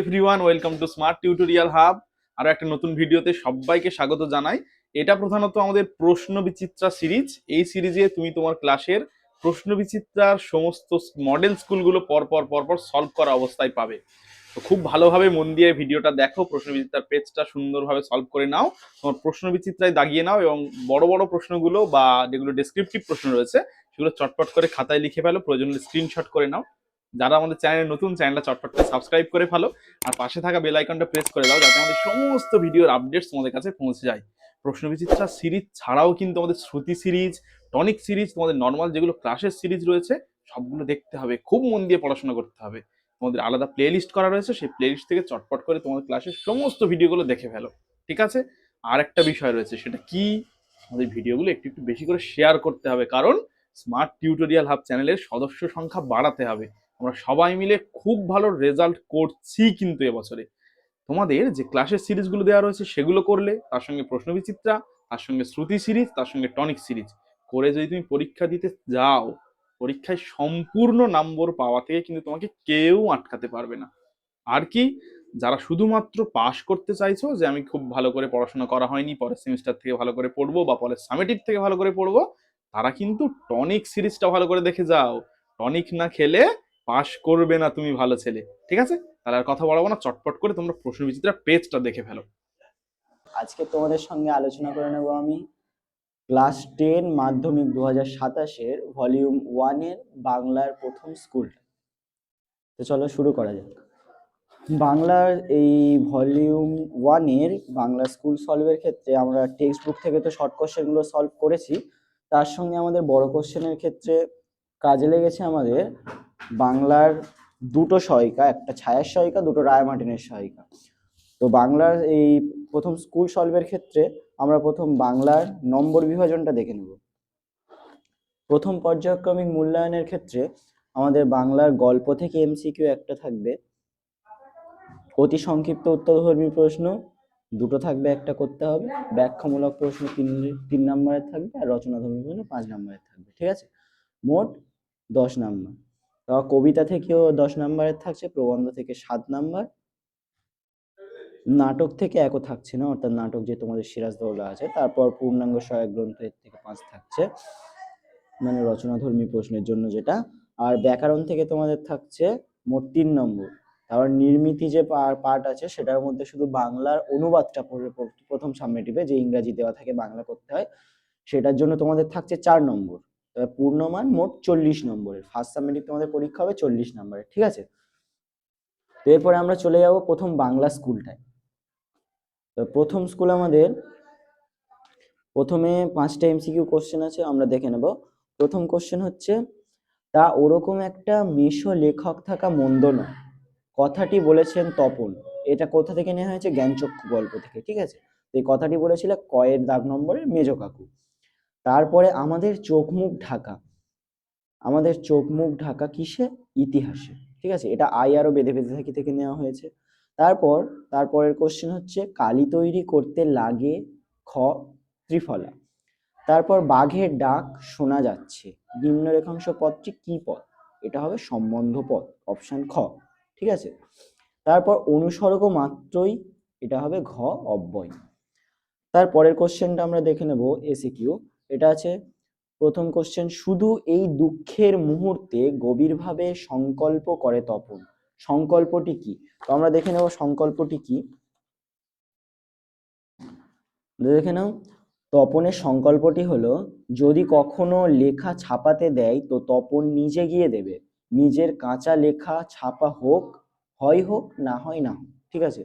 Everyone, welcome to smart tutorial hub. আরও একটা নতুন ভিডিওতে সবাইকে স্বাগত জানাই। এটা প্রধানত আমাদের প্রশ্ন বিচিত্রা সিরিজ। এই সিরিজে তুমি তোমার ক্লাসের প্রশ্ন বিচিত্রার সমস্ত মডেল স্কুলগুলো পর পর পর পর সলভ করা অবস্থায় পাবে। তো খুব ভালোভাবে মন দিয়ে ভিডিওটা দেখো, প্রশ্ন বিচিত্রার পেজটা সুন্দরভাবে সলভ করে নাও। তোমার প্রশ্ন বিচিত্রায় দাগিয়ে নাও এবং বড় বড় প্রশ্নগুলো বা যেগুলো ডেসক্রিপটিভ প্রশ্ন রয়েছে, সেগুলো চটপট করে খাতায় লিখে ফেলো, প্রয়োজনে স্ক্রিনশট করে নাও। যারা আমাদের চ্যানেলে নতুন, চ্যানেলটা চটপট করে সাবস্ক্রাইব করে ফেলো আর পাশে থাকা বেল আইকনটা প্রেস করে দাও যাতে আমাদের সমস্ত ভিডিওর আপডেটস তোমাদের কাছে পৌঁছে যায়। প্রশ্ন বিচিত্রা সিরিজ ছাড়াও কিন্তু আমাদের শ্রুতি সিরিজ টনিক সিরিজ তোমাদের নর্মাল যেগুলো ক্লাসের সিরিজ রয়েছে, সবগুলো দেখতে হবে। খুব মন দিয়ে পড়াশোনা করতে হবে। তোমাদের আলাদা প্লে লিস্ট করা রয়েছে, সেই প্লে লিস্ট থেকে চটপট করে তোমাদের ক্লাসের সমস্ত ভিডিওগুলো দেখে ফেলো। ঠিক আছে? আর একটা বিষয় রয়েছে, সেটা কি? আমাদের ভিডিওগুলো একটু একটু বেশি করে শেয়ার করতে হবে। কারণ স্মার্ট টিউটোরিয়াল হাব চ্যানেলের সদস্য সংখ্যা বাড়াতে হবে। আমরা সবাই মিলে খুব ভালো রেজাল্ট করছি কিন্তু এবছরে। তোমাদের যে ক্লাসের সিরিজগুলো দেওয়া রয়েছে সেগুলো করলে, তার সঙ্গে প্রশ্ন বিচিত্রা, তার সঙ্গে শ্রুতি সিরিজ, তার সঙ্গে টনিক সিরিজ। করে যদি তুমি পরীক্ষা দিতে যাও, পরীক্ষায় সম্পূর্ণ নম্বর পাওয়া থেকে কিন্তু তোমাকে কেউ আটকাতে পারবে না। আর কি, যারা শুধুমাত্র পাশ করতে চাইছো যে আমি খুব ভালো করে পড়াশোনা করা হয়নি, পরের সেমিস্টার থেকে ভালো করে পড়ব বা পরের সামেটিভ থেকে ভালো করে পড়ব, তারা কিন্তু টনিক সিরিজটা ভালো করে দেখে যাও। টনিক না খেলে পাশ করবে না তুমি ভালো ছেলে, ঠিক আছে? তাহলে আর কথা বলব না, চটপট করে তোমরা প্রশ্ন বিচিত্রা পেজটা দেখে ফেলো। আজকে তোমাদের সঙ্গে আলোচনা করে নেব আমি ক্লাস টেন মাধ্যমিক দু হাজার সাতাশের ভলিউম ওয়ানের বাংলার প্রথম স্কুল তো চলো শুরু করা যাক। বাংলার এই ভলিউম ওয়ানের বাংলা স্কুল সলভের ক্ষেত্রে আমরা টেক্সট বুক থেকে তো শর্ট কোশ্চেনগুলো সলভ করেছি, তার সঙ্গে আমাদের বড় কোশ্চেনের ক্ষেত্রে কাজে লেগেছে আমাদের বাংলার দুটো সহায়িকা, একটা ছায়ার সহায়িকা, দুটো রায় মার্টিনের সহায়িকা। তো বাংলার এই প্রথম স্কুল সলভের ক্ষেত্রে আমরা প্রথম বাংলার নম্বর বিভাজনটা দেখে নেব। প্রথম পর্যায়ক্রমিক মূল্যায়নের ক্ষেত্রে আমাদের বাংলার গল্প থেকে এমসিকিউ একটা থাকবে। অতি সংক্ষিপ্ত উত্তরধর্মী প্রশ্ন, দুটো থাকবে, একটা করতে হবে। ব্যাখ্যামূলক প্রশ্ন তিন তিন নম্বরের থাকবে আর রচনাধর্মী প্রশ্ন পাঁচ নম্বরের থাকবে, ঠিক আছে? মোট দশ নাম্বার। কবিতা থেকেও দশ নাম্বারের থাকছে, প্রবন্ধ থেকে সাত নাম্বার। নাটক থেকে একও থাকছে না, অর্থাৎ নাটক যে তোমাদের সিরাজদৌল্লা আছে, তারপর পূর্ণাঙ্গ সহায়ক গ্রন্থ এর থেকে পাঁচ থাকছে। মানে রচনাধর্মী প্রশ্নের জন্য যেটা। আর ব্যাকরণ থেকে তোমাদের থাকছে মোট তিন নম্বর। তারপর নির্মিতি যে পার্ট আছে, সেটার মধ্যে শুধু বাংলার অনুবাদটা প্রথম সাবমেটিভে যে ইংরাজি দেওয়া থাকে বাংলা করতে হয়, সেটার জন্য তোমাদের থাকছে চার নম্বর। তবে পূর্ণমান মোট চল্লিশ নম্বরের। ফার্স্ট সাবমেটিভ তোমাদের পরীক্ষা হবে চল্লিশ নম্বরের, ঠিক আছে? তো এরপরে আমরা চলে যাব প্রথম বাংলা স্কুলটায়। তো প্রথম স্কুল আমাদের, প্রথমে পাঁচটা এমসিকিউ কোশ্চেন আছে, আমরা দেখে নেব। প্রথম কোশ্চেন হচ্ছে, তা ওরকম একটা মেশো লেখক থাকা মন্দ নয়। কথাটি বলেছেন তপন। এটা কোথা থেকে নেওয়া হয়েছে? জ্ঞানচক্ষু গল্প থেকে, ঠিক আছে? এই কথাটি বলেছিল কয়ের দাগ নম্বরের মেজ কাকু। তারপরে আমাদের চোখ মুখ ঢাকা। আমাদের চোখ মুখ ঢাকা কিসে? ইতিহাসে। ঠিক আছে? এটা আই আরও বেঁধে বেঁধে থাকি থেকে নেওয়া হয়েছে। তারপর, তারপরের কোশ্চেন হচ্ছে, কালি তৈরি করতে লাগে খ ত্রিফলা। তারপর বাঘের ডাক শোনা যাচ্ছে। নিম্ন রেখাংশ পদটি কি পদ? এটা হবে সম্বন্ধ পদ অপশন খ। ঠিক আছে? তারপর অনুসর্গ মাত্রই এটা হবে ঘ অব্যয়। তারপরের কোশ্চেনটা আমরা দেখে নেব এসিকিউ এটা আছে। প্রথম কোশ্চেন শুধু এই দুঃখের মুহূর্তে গভীরভাবে সংকল্প করে তপন। সংকল্পটি কি? তো আমরা দেখে নেব সংকল্পটি কি। দেখে নাও, তপনের সংকল্পটি হলো, যদি কখনো লেখা ছাপাতে দেয়, তো তপন নিজে গিয়ে দেবে। নিজের কাঁচা লেখা ছাপা হোক, হয় হোক, না হয় না হোক, ঠিক আছে?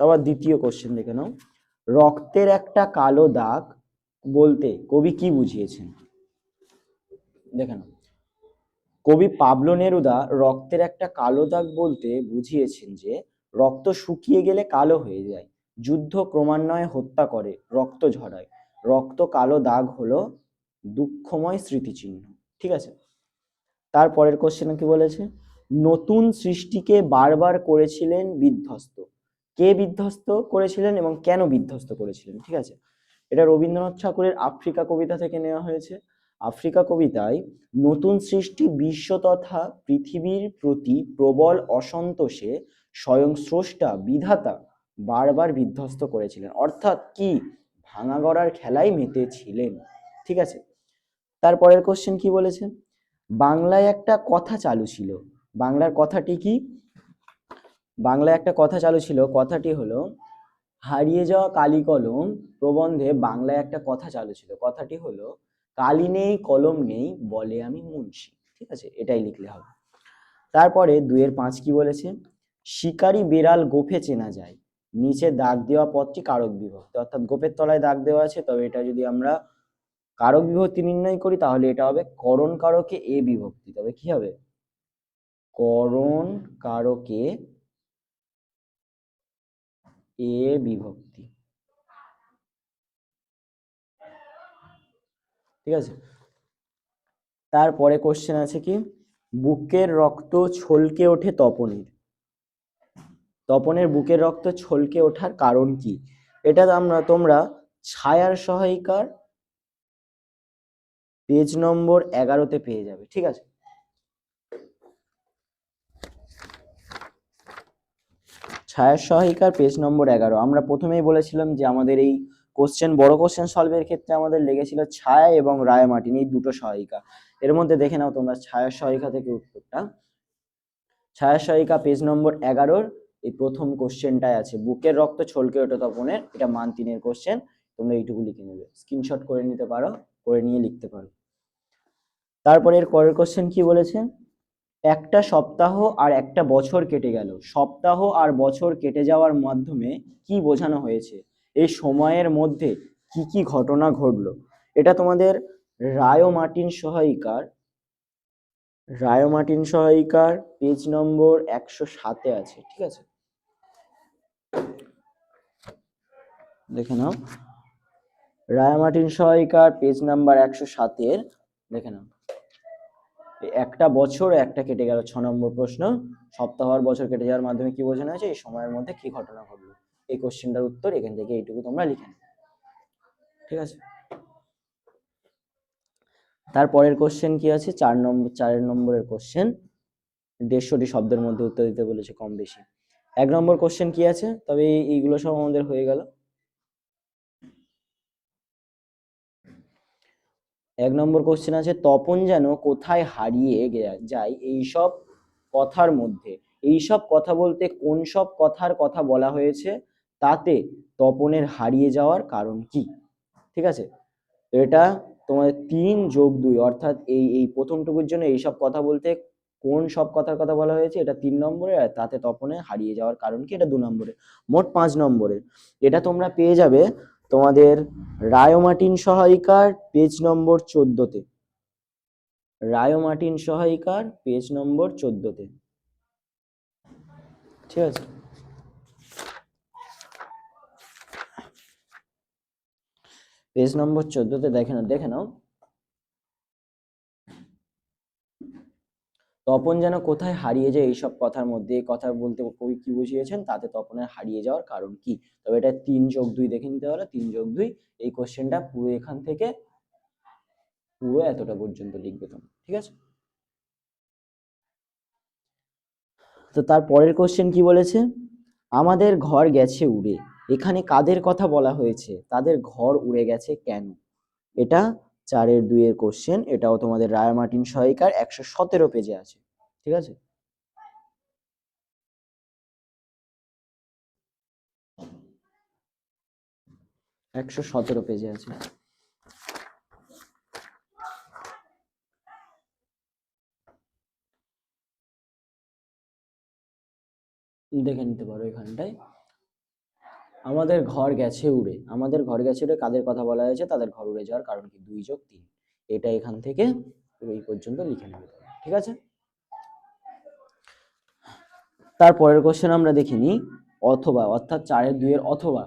তারপর দ্বিতীয় কোশ্চেন দেখে নাও। রক্তের একটা কালো দাগ বলতে কবি কি বুঝিয়েছেন? দেখেন, কবি পাবলো নেরুদা রক্তের একটা কালো দাগ বলতে বুঝিয়েছেন যে, রক্ত শুকিয়ে গেলে কালো হয়ে যায়, যুদ্ধ ক্রমান্বয়ে হত্যা করে, রক্ত ঝরায়। রক্ত কালো দাগ হলো দুঃখময় স্মৃতিচিহ্ন, ঠিক আছে? তারপরের কোশ্চেন কি বলেছে? নতুন সৃষ্টিকে বারবার করেছিলেন বিধ্বস্ত। কে বিধ্বস্ত করেছিলেন এবং কেন বিধ্বস্ত করেছিলেন, ঠিক আছে? এটা রবীন্দ্রনাথ ঠাকুরের আফ্রিকা কবিতা থেকে নেওয়া হয়েছে। আফ্রিকা কবিতায় নতুন সৃষ্টি বিশ্ব তথা পৃথিবীর প্রতি প্রবল অসন্তোষে স্বয়ং স্রষ্টা, বিধাতা বারবার বিধ্বস্ত করেছিলেন। অর্থাৎ কি? ভাঙা গড়ার খেলায় মেতেছিলেন। ঠিক আছে? তারপরের কোশ্চেন কি বলেছে? বাংলায় একটা কথা চালু ছিল। বাংলার কথাটি কি? বাংলায় একটা কথা চালু ছিল। কথাটি হলো হারিয়ে যাওয়া কালি কলম প্রবন্ধে বাংলায় একটা কথা চালু ছিল। কথাটি হলো, কালি নেই, কলম নেই, বলে আমি মুন্সি। ঠিক আছে? এটাই লিখলে হবে। তারপরে দুইয়ের পাঁচ কি বলেছে? শিকারি বেড়াল গোফে চেনা যায়, নিচে দাগ দেওয়া পথটি কারক বিভক্তি। অর্থাৎ গোপের তলায় দাগ দেওয়া আছে, তবে এটা যদি আমরা কারক বিভক্তি নির্ণয় করি, তাহলে এটা হবে করণ কারকে এ বিভক্তি। তবে কি হবে? করণ কারকে এ বিভক্তি। ঠিক আছে? তারপরে কোশ্চেন আছে কি? বুকের রক্ত ছলকে ওঠে তপনের। তপনের বুকের রক্ত ছলকে ওঠার কারণ কি? এটা আমরা, তোমরা ছায়ার সহায়িকার পেজ নম্বর এগারোতে পেয়ে যাবে, ঠিক আছে? ছায়ার সহায়িকার পেজ নম্বর এগারো। আমরা প্রথমেই বলেছিলাম যে আমাদের এই কোশ্চেন বড় কোশ্চেন সলভের ক্ষেত্রে আমাদের লেগেছিল ছায়া এবং রায় মার্টিন এই দুটো সহায়িকা। এর মধ্যে দেখে নাও তোমরা ছায়ার সহায়িকা থেকে উত্তরটা। ছায়ার সহায়িকা পেজ নম্বর এগারোর এই প্রথম কোশ্চেনটাই আছে। বুকের রক্ত ছলকে ওঠে তপনের এটা মান তিনের কোশ্চেন তোমরা এইটুকু লিখে নেবে। স্ক্রিনশট করে নিতে পারো, করে নিয়ে লিখতে পারো। তারপরে এর পরের কোশ্চেন কি বলেছে? একটা সপ্তাহ আর একটা বছর কেটে গেল। সপ্তাহ আর বছর কেটে যাওয়ার মাধ্যমে কি বোঝানো হয়েছে? এই সময়ের মধ্যে কি কি ঘটনা ঘটলো? এটা তোমাদের রায় মার্টিন সহায়িকার, রায় মার্টিন সহায়িকার পেজ নম্বর একশো সাতে আছে, ঠিক আছে? দেখে নাও। রায় মার্টিন সহায়িকার পেজ নাম্বার একশো সাতের, দেখে নাও। একটা বছর একটা কেটে গেল, ছ নম্বর প্রশ্ন। সপ্তাহ আর বছর কেটে যাওয়ার মাধ্যমে কি বোঝানো হয়েছে? এই সময়ের মধ্যে কি ঘটনা ঘটলো? এই কোশ্চেনটার উত্তর এখান থেকে এইটুকু তোমরা লিখে ঠিক আছে? তারপরের কোশ্চেন কি আছে? চার নম্বর চার নম্বরের কোশ্চেন। দেড়শোটি শব্দের মধ্যে উত্তর দিতে বলেছে কম বেশি। এক নম্বর কোশ্চেন কি আছে? তবে এইগুলো সব আমাদের হয়ে গেল। এক নম্বর কোশ্চেন আছে, তপন যেন কোথায় হারিয়ে যায় এইসব কথার মধ্যে। এইসব কথা বলতে কোন সব কথার কথা বলা হয়েছে? তাতে তপনের হারিয়ে যাওয়ার কারণ কি? ঠিক আছে? তো এটা তোমাদের তিন যোগ দুই, অর্থাৎ এই এই প্রথমটুকুর জন্য এইসব কথা বলতে কোন সব কথার কথা বলা হয়েছে? এটা তিন নম্বরে আর তাতে তপনে হারিয়ে যাওয়ার কারণ কি? এটা দু নম্বরে মোট পাঁচ নম্বরে এটা তোমরা পেয়ে যাবে তোমাদের রায়োমার্টিন সহায়িকার পেজ নম্বর চোদ্দতে। রায়োমার্টিন সহায়িকার পেজ নম্বর চোদ্দতে। ঠিক আছে? পেজ নম্বর চোদ্দতে দেখে নাও দেখে নাও। তপন যেন কোথায় হারিয়ে যায় এইসব কথার মধ্যে কথা বলতে কবি কি বুঝিয়েছেন? তাতে তপনের হারিয়ে যাওয়ার কারণ কি? তবে এটা তিন যোগ দুই দেখে নিতে হলো তিন যোগ দুই, এই কোশ্চেনটা পুরো এখান থেকে পুরো এতটা পর্যন্ত লিখবে তোমরা ঠিক আছে? তো তার পরের কোশ্চেন কি বলেছে? আমাদের ঘর গেছে উড়ে। এখানে কাদের কথা বলা হয়েছে? তাদের ঘর উড়ে গেছে কেন? এটা চারের দুইয়ের কোশ্চেন এটাও তোমাদের রায় মার্টিন সহায়িকার একশো সতেরো পেজে আছে। ঠিক আছে? একশো সতেরো পেজে আছে। দেখে নিতে পারো এখানটায়। আমাদের ঘর গেছে উড়ে। আমাদের ঘর গেছে উড়ে, কাদের কথা বলা হয়েছে? তাদের ঘর উড়ে যাওয়ার কারণ কি? দুই যোগ তিন। এটা এখান থেকে এই পর্যন্ত লিখে নেবে ঠিক আছে? তারপরের কোশ্চেন আমরা দেখিনি অথবা, অর্থাৎ চারের দুইয়ের অথবা।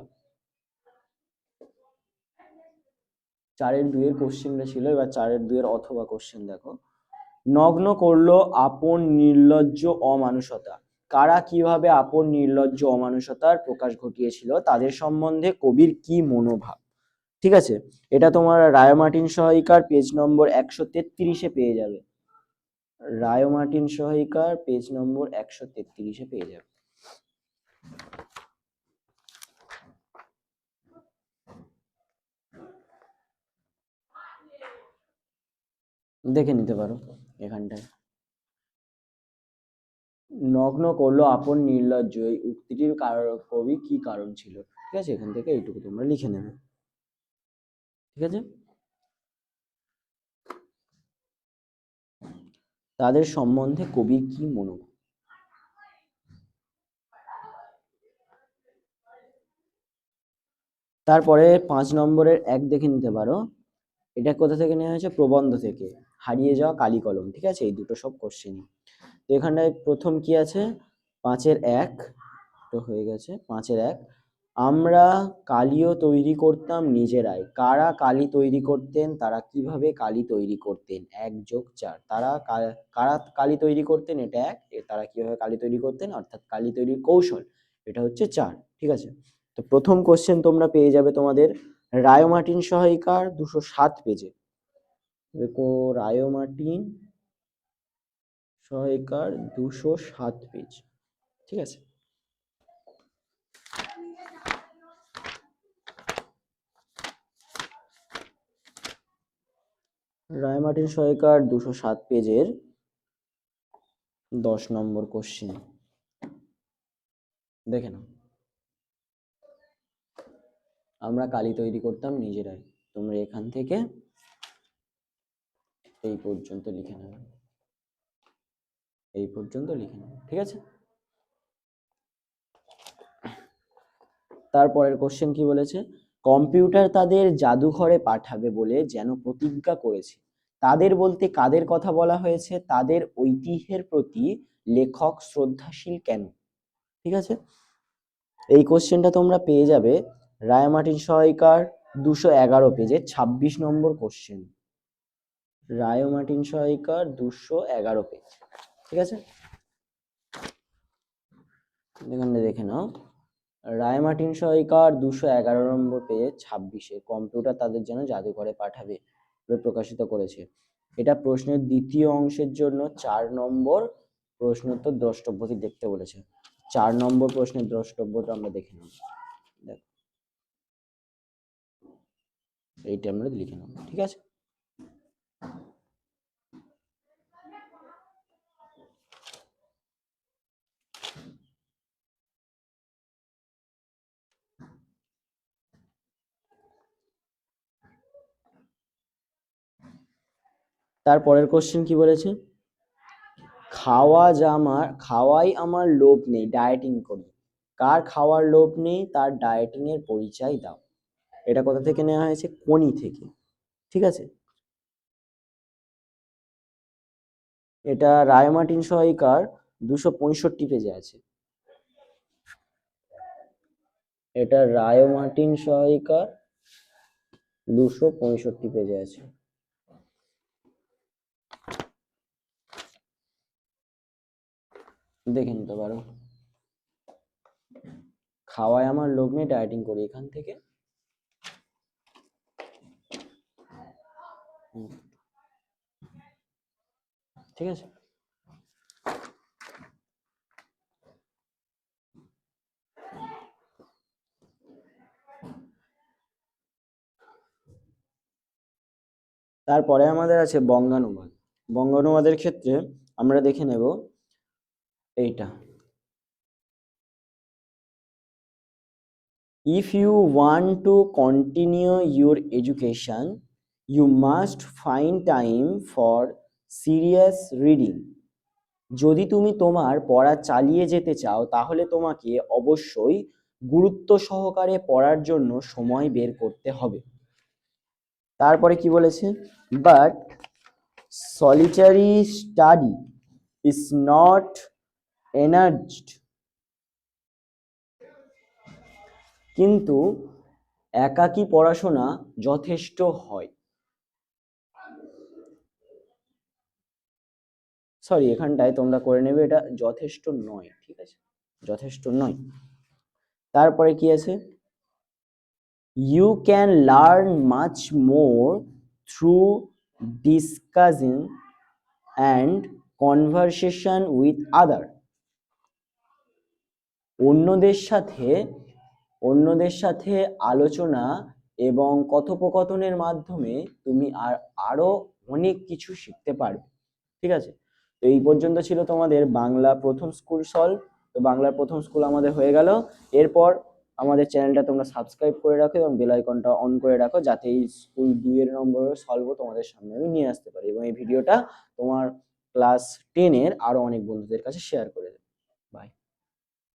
চারের দুইয়ের কোশ্চেনটা ছিল, এবার চারের দুইয়ের অথবা কোশ্চেন দেখো। নগ্ন করল আপন, নির্লজ্জ, অমানুষতা। কারা কীভাবে আপন, নির্লজ্জ, অমানুষতার প্রকাশ ঘটিয়েছিল তাদের সম্বন্ধে কবির কি মনোভাব? ঠিক আছে? এটা তোমার রায়োমার্টিন সহায়িকার পেজ নম্বর একশো তেত্রিশে পেয়ে যাবে। রায়োমার্টিন সহায়িকার পেজ নম্বর একশো তেত্রিশে পেয়ে যাবে। দেখে নিতে পারো এখানটায়। নগ্ন করল আপন নির্লজ্জ। এই উক্তিটির কবি কি কারণ ছিল? ঠিক আছে, এখান থেকে এইটুকু তোমরা লিখে নেবে। ঠিক আছে? তাদের সম্বন্ধে কবির কি মনোভাব তারপরে পাঁচ নম্বরের এক দেখে নিতে পারো। এটা কোথা থেকে নেওয়া হয়েছে? প্রবন্ধ থেকে। হারিয়ে যাওয়া কালি কলম ঠিক আছে? এই দুটো সব কোশ্চেনই তো এখানটায় প্রথম কি আছে? পাঁচের এক, তো হয়ে গেছে পাঁচের এক। আমরা কালিও তৈরি করতাম নিজেরাই। কারা কালি তৈরি করতেন? তারা কীভাবে কালি তৈরি করতেন? এক যোগ চার। তারা কারা কালি তৈরি করতেন? এটা এক। তারা কীভাবে কালি তৈরি করতেন? অর্থাৎ কালি তৈরির কৌশল। এটা হচ্ছে চার, ঠিক আছে? তো প্রথম কোশ্চেন তোমরা পেয়ে যাবে তোমাদের রায় মার্টিন সহায়িকার দুশো সাত পেজে দেখো রায় মার্টিন সহায়িকার দুশো সাত পেজ, ঠিক আছে? রায় মার্টিন সহায়িকার দুশো সাত পেজের দশ নম্বর কোশ্চেন দেখে নাও। আমরা কালি তৈরি করতাম নিজেরাই। তোমরা এখান থেকে এই পর্যন্ত লিখে নেবে এই পর্যন্ত লিখে নেবে, ঠিক আছে? তারপরের কোশ্চেন কি বলেছে? কম্পিউটার তাদের জাদুঘরে পাঠাবে বলে যেন প্রতিজ্ঞা করেছে। তাদের বলতে কাদের কথা বলা হয়েছে? তাদের ঐতিহ্যের প্রতি লেখক শ্রদ্ধাশীল কেন? ঠিক আছে? এই কোশ্চেনটা তোমরা পেয়ে যাবে রায় মার্টিন সহায়িকার দুশো এগারো পেজে ছাব্বিশ নম্বর কোশ্চেন রায় মার্টিন সহায়িকার দুশো এগারো পেজ। ঠিক আছে? এখানে দেখে নাও। রায় মার্টিন দুশো এগারো নম্বর পেজে ছাব্বিশে কম্পিউটার তাদের যেন জাদুঘরে পাঠাবে প্রকাশিত করেছে। এটা প্রশ্নের দ্বিতীয় অংশের জন্য চার নম্বর প্রশ্নোত্তর দ্রষ্টব্যটি দেখতে বলেছে। চার নম্বর প্রশ্নের দ্রষ্টব্যটা আমরা দেখে নেব দেখো, এইটা আমরা লিখে নেব ঠিক আছে? তারপরের কোশ্চেন কি বলেছে? খাওয়া জামার খাওয়াই আমার লোভ নেই ডায়েটিং করি। কার খাওয়ার লোভ নেই, তার ডায়েটিং এর পরিচয় দাও। এটা কোথা থেকে নেওয়া হয়েছে? কোনি থেকে। ঠিক আছে? এটা রায় মার্টিন সহায়িকার দুশো পঁয়ষট্টি পেজে আছে। এটা রায় মার্টিন সহায়িকার দুশো পঁয়ষট্টি পেজে আছে। দেখে নিতে পারো। খাওয়ায় আমার লোক নেই ডায়েটিং করি এখান থেকে। ঠিক আছে? তারপরে আমাদের আছে বঙ্গানুবাদ। বঙ্গানুবাদের ক্ষেত্রে আমরা দেখে নেব এইটা। If you want to continue your education you must find time for serious reading যদি তুমি তোমার পড়া চালিয়ে যেতে চাও, তাহলে তোমাকে অবশ্যই গুরুত্ব সহকারে পড়ার জন্য সময় বের করতে হবে। তারপরে কি বলেছে? But solitary study is not energised. কিন্তু একাকী পড়াশোনা যথেষ্ট হয়। সরি এখানটায় তোমরা করে নেবে, এটা যথেষ্ট নয়, ঠিক আছে? যথেষ্ট নয়। তারপরে কি আছে? You can learn much more through discussing and conversation with other অন্যদের সাথে অন্যদের সাথে আলোচনা এবং কথোপকথনের মাধ্যমে তুমি আর আরও অনেক কিছু শিখতে পারবে। ঠিক আছে? তো এই পর্যন্ত ছিল তোমাদের বাংলা প্রথম স্কুল সলভ। তো বাংলার প্রথম স্কুল আমাদের হয়ে গেল। এরপর আমাদের চ্যানেলটা তোমরা সাবস্ক্রাইব করে রাখো এবং বেল আইকনটা অন করে রাখো যাতে এই স্কুল দুইয়ের নম্বরের সলভও তোমাদের সামনে আমি নিয়ে আসতে পারি এবং এই ভিডিওটা তোমার ক্লাস টেনের আরও অনেক বন্ধুদের কাছে শেয়ার করে দেবে।